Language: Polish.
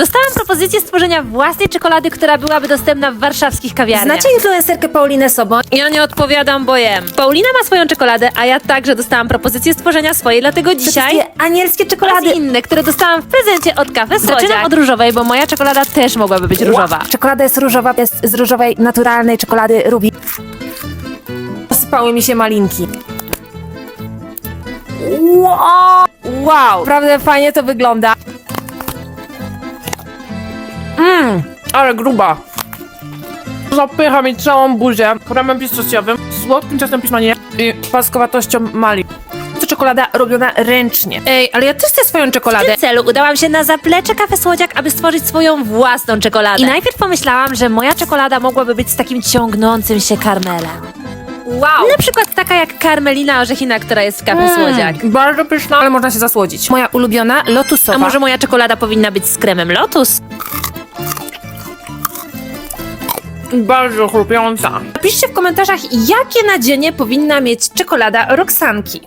Dostałam propozycję stworzenia własnej czekolady, która byłaby dostępna w warszawskich kawiarniach. Znacie influencerkę Paulinę Soboń? Ja nie odpowiadam, bo jem. Paulina ma swoją czekoladę, a ja także dostałam propozycję stworzenia swojej, dlatego dzisiaj... Wszystkie anielskie Oraz czekolady. inne, które dostałam w prezencie od Zaczynam Słodziak. od różowej, bo moja czekolada też mogłaby być różowa. Czekolada jest różowa, jest z różowej, naturalnej czekolady Ruby. Posypały mi się malinki. Wow! wow! Naprawdę fajnie to wygląda. Ale gruba. Zapycha mi całą buzię kremem pistacjowym, słodkim ciastem pismanie i paskowatością mali. To czekolada robiona ręcznie. Ej, ale ja też chcę swoją W czekoladę. tym celu udałam się na zaplecze kafe Słodziak, aby stworzyć swoją własną czekoladę. I najpierw pomyślałam, że moja czekolada mogłaby być z takim ciągnącym się karmelem. Wow! Na przykład taka jak karmelina orzechina, która jest w kafe Mm, Słodziak. Bardzo pyszna, ale można się zasłodzić. Moja ulubiona lotusowa. A może moja czekolada powinna być z kremem Lotus? Bardzo chrupiąca. Napiszcie w komentarzach, jakie nadzienie powinna mieć czekolada Roxanki.